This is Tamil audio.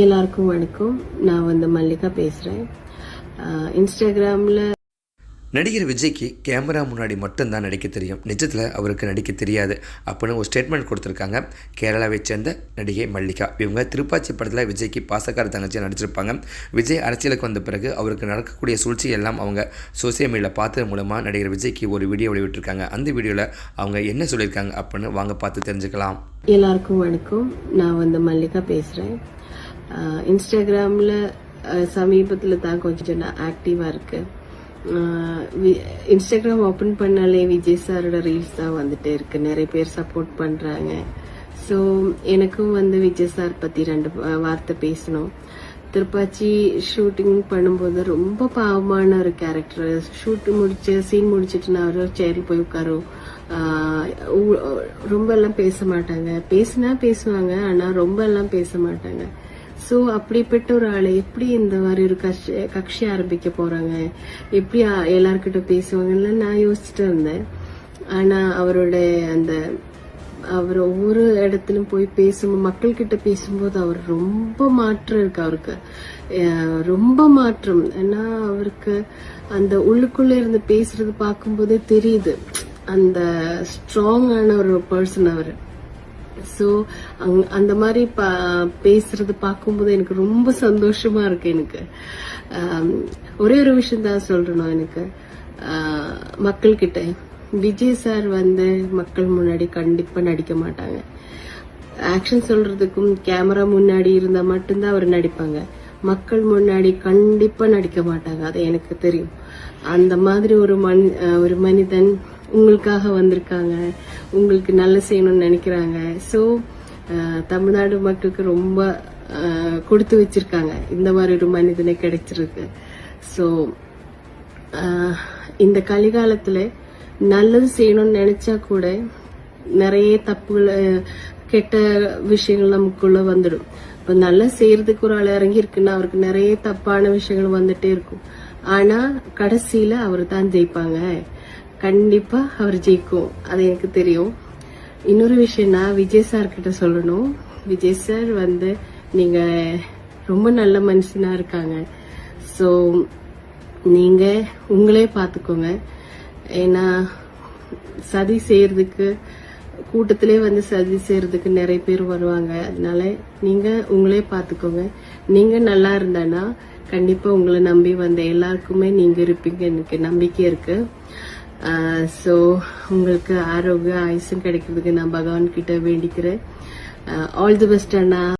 எல்லாருக்கும் வணக்கம். நான் வந்து மல்லிகா பேசுகிறேன் இன்ஸ்டாகிராமில் நடிகர் விஜய்க்கு கேமரா முன்னாடி மட்டும்தான் நடிக்க தெரியும். நிஜத்தில் அவருக்கு நடிக்க தெரியாது. அப்படின்னு ஒரு ஸ்டேட்மெண்ட் கொடுத்துருக்காங்க. கேரளாவை சேர்ந்த நடிகை மல்லிகா. இவங்க திருப்பாச்சி படத்தில் விஜய்க்கு பாசக்கார தங்கச்சியாக நடிச்சிருப்பாங்க. விஜய் அரசியலுக்கு வந்த பிறகு அவருக்கு நடக்கக்கூடிய சூழ்ச்சி எல்லாம் அவங்க சோசியல் மீடியாவில் பார்த்தது மூலமாக நடிகர் விஜய்க்கு ஒரு வீடியோ வெளியிட்டிருக்காங்க. அந்த வீடியோவில் அவங்க என்ன சொல்லியிருக்காங்க அப்படின்னு வாங்க பார்த்து தெரிஞ்சுக்கலாம். எல்லாருக்கும் வணக்கம். நான் வந்து மல்லிகா பேசுகிறேன் இன்ஸ்டாகிராமில் சமீபத்தில் தான் கொஞ்சம் நான் ஆக்டிவாக இருக்கேன் இன்ஸ்டாகிராம் ஓப்பன் பண்ணாலே விஜய் சாரோட ரீல்ஸ் தான் வந்துட்டே இருக்கு. நிறைய பேர் சப்போர்ட் பண்ணுறாங்க ஸோ எனக்கும் வந்து விஜய் சார் பற்றி ரெண்டு வார்த்தை பேசணும். திருப்பாச்சி ஷூட்டிங் பண்ணும்போது ரொம்ப பாவமான ஒரு கேரக்டர் ஷூட் முடிச்சு சீன் முடிச்சுட்டு நான் ஒரு சேரில் போய் உட்காரும் ரொம்ப எல்லாம் பேச மாட்டாங்க. பேசினா பேசுவாங்க ஆனால் ரொம்ப எல்லாம் பேச மாட்டாங்க. சோ அப்படிப்பட்ட ஒரு ஆளை எப்படி இந்த மாதிரி ஒரு கட்சி கட்சி ஆரம்பிக்க போறாங்க? எப்படி ஆ- எல்லார்கிட்ட பேசுவாங்கன்னு நான் யோசிச்சுட்டு இருந்தேன். ஆனா அவரோட அந்த அவர் ஒவ்வொரு இடத்துலையும் போய் பேசும் மக்கள் கிட்ட பேசும்போது அவர் ரொம்ப மாற்றம் இருக்கு அவருக்கு. ரொம்ப மாற்றம். ஏன்னா அவருக்கு அந்த உள்ளுக்குள்ள இருந்து பேசுறது பார்க்கும்போதே தெரியுது. அந்த ஸ்ட்ராங்கான ஒரு பர்சன் அவர். ஸோ அங் அந்த மாதிரி பா- பேசுறது பார்க்கும்போது எனக்கு ரொம்ப சந்தோஷமா இருக்கு எனக்கு. ஒரே ஒரு விஷயம் தான் சொல்றணும் எனக்கு. மக்கள்கிட்ட. விஜய் சார் வந்து மக்கள் முன்னாடி கண்டிப்பா நடிக்க மாட்டாங்க. ஆக்ஷன் சொல்றதுக்கும் கேமரா முன்னாடி இருந்தா மட்டும்தான் அவர் நடிப்பாங்க. மக்கள் முன்னாடி கண்டிப்பா நடிக்க மாட்டாங்க. அது எனக்கு தெரியும். அந்த மாதிரி ஒரு மன் ஒரு மனிதன் உங்களுக்காக வந்திருக்காங்க. உங்களுக்கு நல்ல செய்யணும்னு நினைக்கிறாங்க. ஸோ தமிழ்நாடு மக்களுக்கு ரொம்ப கொடுத்து வச்சிருக்காங்க. இந்த மாதிரி ஒரு மனிதனை கிடைச்சிருக்கு. ஸோ இந்த கலிகாலத்தில் நல்லது செய்யணும்னு நினைச்சா கூட நிறைய தப்புகளை கெட்ட விஷயங்கள் நமக்குள்ள வந்துடும். இப்போ நல்லா செய்யறதுக்கு ஒரு ஆள் இறங்கி இருக்குன்னா அவருக்கு நிறைய தப்பான விஷயங்கள் வந்துட்டே இருக்கும். ஆனா கடைசியில அவர் தான் ஜெயிப்பாங்க. கண்டிப்பா அவர் ஜெயிக்கும். அது எனக்கு தெரியும். இன்னொரு விஷயம் நான் விஜய் சார் கிட்ட சொல்லணும். விஜய் சார் வந்து நீங்க ரொம்ப நல்ல மனுஷனா இருக்காங்க. ஸோ நீங்க உங்களே பார்த்துக்கோங்க ஏன்னா சதி செய்யறதுக்கு கூட்டத்திலே வந்து சதி செய்யறதுக்கு நிறைய பேர் வருவாங்க. அதனால நீங்க உங்களே பார்த்துக்கோங்க நீங்க நல்லா இருந்தானா கண்டிப்பாக உங்களை நம்பி வந்த எல்லாருக்குமே நீங்கள் இருப்பீங்க. எனக்கு நம்பிக்கை இருக்கு. ஸோ உங்களுக்கு ஆரோக்கிய ஆயுசும் கிடைக்கிறதுக்கு நான் பகவான்கிட்ட வேண்டிக்கிறேன். All the best Anna.